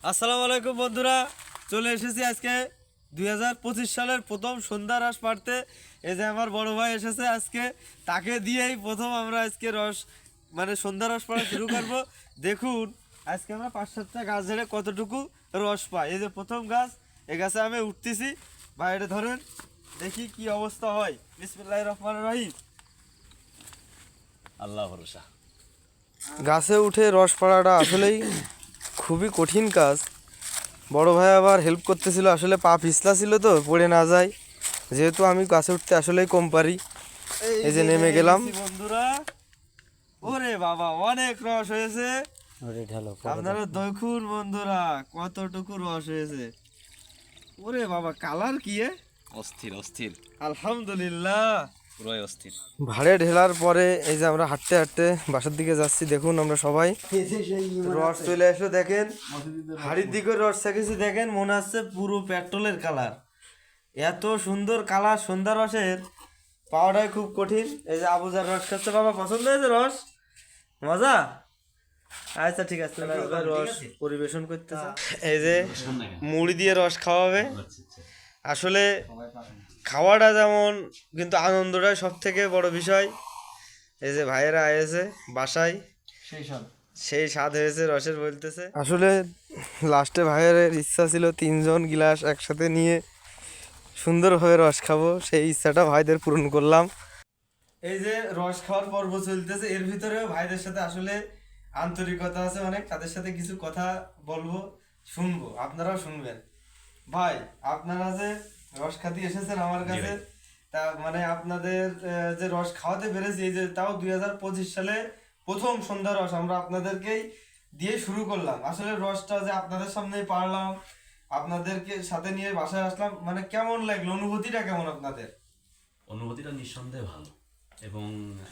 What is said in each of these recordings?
আসসালামু আলাইকুম বন্ধুরা চলে এসেছি আজকে দুই হাজার পঁচিশ সালের প্রথম সন্ধ্যা রস পাড়তে। এই যে আমার বড় ভাই এসেছে আজকে তাকে দিয়েই প্রথম আমরা আজকে রস মানে সন্ধ্যা রস পাড়া শুরু করব। দেখুন আজকে আমরা পাঁচ সাতটা গাছ ঝেড়ে কতটুকু রস পাই। এই যে প্রথম গাছ এই গাছে আমি উঠতেছি। বাইরে ধরেন দেখি কি অবস্থা হয়। বিসমিল্লাহ রহমান রহিম। আল্লাহ ভরসা। গাছে উঠে রস পাড়াটা আসলেই খুবই কঠিন কাজ। বড় ভাই আবার হেল্প করতেছিল আসলে পা পিছলা ছিল তো পড়ে না যায়। যেহেতু আমি গাছে উঠতে আসলেই কম পারি। এই যে নেমে গেলাম। বন্ধুরা ওরে বাবা অনেক রস হয়েছে। আপনারা দেখুন বন্ধুরা কতটুকু রস হয়েছে। ওরে বাবা কালার কি এ? অস্থির অস্থির। আলহামদুলিল্লাহ। পুরোই অস্থির। ভাড়ে ঢেলার পরে এই যে আমরা হাঁটতে হাঁটতে বাসার দিকে যাচ্ছি দেখুন আমরা সবাই। রস চলে আসলো দেখেন। হাড়ির দিকে রস থাকেছি দেখেন মনে হচ্ছে পুরো পেট্রোলের কালার। এত সুন্দর কালার সন্ধ্যা রসের। পাওয়াটাই খুব কঠিন। এই যে আবুজার রস খাচ্ছে বাবা পছন্দ হয়েছে রস? মজা? আচ্ছা ঠিক আছে রস পরিবেশন করতে এই যে মুড়ি দিয়ে রস খাওয়াবে আসলে খাওয়াটা যেমন কিন্তু আনন্দটাই সব থেকে বড় বিষয়। এই যে ভাইয়েরা এসে বাসায় সেই স্বাদ হয়েছে রসের বলতেছে। আসলে লাস্টে ভাইয়ের ইচ্ছা ছিল তিনজন গিলাস একসাথে নিয়ে সুন্দরভাবে রস খাব সেই ইচ্ছাটা ভাইদের পূরণ করলাম। এই যে রস খাওয়ার পর্ব চলতেছে এর ভিতরেও ভাইদের সাথে আসলে আন্তরিকতা আছে অনেক তাদের সাথে কিছু কথা বলব শুনব আপনারাও শুনবেন। ভাই আপনারা যে রস খাতি এসেছেন আমার কাছে তা মানে আপনাদের যে রস খাওয়াতে পেরেছি এই যে তাও দুই হাজার পঁচিশ সালে প্রথম সন্ধ্যা রস আমরা আপনাদেরকেই দিয়ে শুরু করলাম। আসলে রসটা যে আপনাদের সামনেই পারলাম আপনাদেরকে সাথে নিয়ে বাসায় আসলাম মানে কেমন লাগল? অনুভূতিটা কেমন আপনাদের? অনুভূতিটা নিঃসন্দেহে ভালো। এবং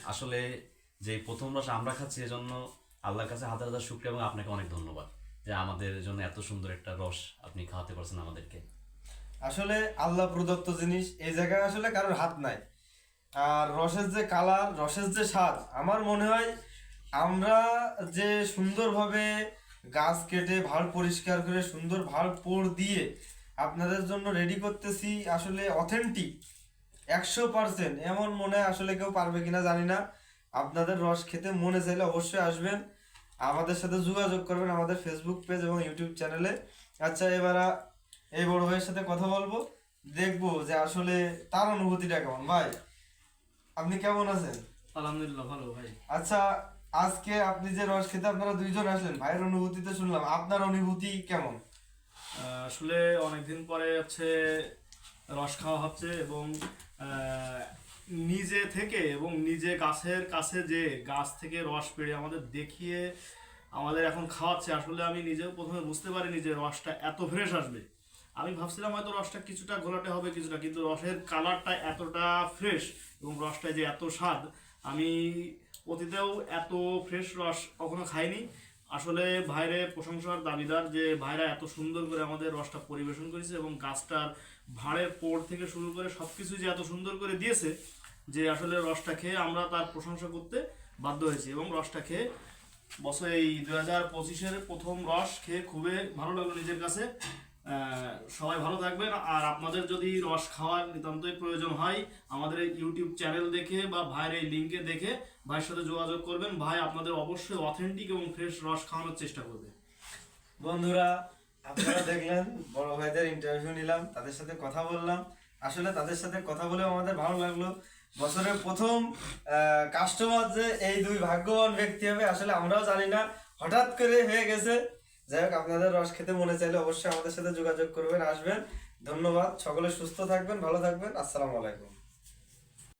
আসলে যে প্রথম রস আমরা খাচ্ছি এজন্য আল্লাহর কাছে হাজার হাজার শুক্রিয়া এবং আপনাকে অনেক ধন্যবাদ। যে আমাদের জন্য এত সুন্দর একটা রস আপনি খাওয়াতে পারছেন আমাদেরকে। আসলে আল্লাহ প্রদত্ত জিনিস, এই জায়গায় আসলে কারোর হাত নাই। আর রসের যে কালার, রসের যে স্বাদ, আমার মনে হয় আমরা যে সুন্দরভাবে গাছ কেটে ভাড় পরিষ্কার করে সুন্দর ভাড় পোড় দিয়ে আপনাদের জন্য রেডি করতেছি, আসলে অথেন্টিক একশো পার্সেন্ট এমন মনে আসলে কেউ পারবে কিনা জানি না। আপনাদের রস খেতে মনে চাইলে অবশ্যই আসবেন। আমাদের সাথে যোগাযোগ করবেন আমাদের ফেসবুক পেজ এবং ইউটিউব চ্যানেলে আচ্ছা এবার এই বড় ভাইয়ের সাথে কথা বলব। দেখব যে আসলে তার অনুভূতিটা কেমন। ভাই আপনি কেমন আছেন? আলহামদুলিল্লাহ ভালো ভাই। আচ্ছা আজকে আপনি যে রস খেতে আপনারা দুইজন আসলেন ভাইয়ের অনুভূতি তো শুনলাম। আপনার অনুভূতি কেমন? আসলে অনেকদিন পরে হচ্ছে রস খাওয়া হচ্ছে এবং নিজে থেকে এবং নিজে গাছের কাছে যে গাছ থেকে রস পেড়ে আমাদের দেখিয়ে আমাদের এখন খাওয়াচ্ছে, আসলে আমি নিজেও প্রথমে বুঝতে পারিনি যে রসটা এত ফ্রেশ আসবে। আমি ভাবছিলাম হয়তো রসটা কিছুটা ঘোলাটে হবে, কিছুটা, কিন্তু রসের কালারটা এতটা ফ্রেশ এবং রসটা যে এত স্বাদ, আমি অতীতেও এত ফ্রেশ রস কখনো খাইনি। আসলে ভাইরে প্রশংসার দাবিদার যে ভাইরা এত সুন্দর করে আমাদের রসটা পরিবেশন করেছে এবং গাছটার ভাড়ের পোড় থেকে শুরু করে সব কিছু যে এত সুন্দর করে দিয়েছে যে আসলে রসটা খেয়ে আমরা তার প্রশংসা করতে বাধ্য হয়েছি এবং রসটা খেয়ে বছর এই দু হাজার পঁচিশের প্রথম রস খেয়ে খুবই ভালো লাগল নিজের কাছে। সবাই ভালো থাকবেন। আর আপনাদের যদি রস খাওয়ার নিতান্তই প্রয়োজন হয়, আমাদের এই ইউটিউব চ্যানেল দেখে বা ভাইয়ের এই লিঙ্কে দেখে ভাইয়ের সাথে যোগাযোগ করবেন। ভাই আপনাদের অবশ্যই অথেন্টিক এবং ফ্রেশ রস খাওয়ানোর চেষ্টা করবে। বন্ধুরা, আপনারা দেখলেন, বড় ভাইদের ইন্টারভিউ নিলাম, তাদের সাথে কথা বললাম। আসলে তাদের সাথে কথা বলে আমাদের ভালো লাগল। বছরের প্রথম কাস্টমার যে এই দুই ভাগ্যবান ব্যক্তি হবে, আসলে আমরাও জানি না। হঠাৎ করে হয়ে গেছে। যাই হোক, আপনাদের রস খেতে মনে চাইলে অবশ্যই আমাদের সাথে যোগাযোগ করবেন, আসবেন। ধন্যবাদ। সকলে সুস্থ থাকবেন, ভালো থাকবেন। আসসালামু আলাইকুম।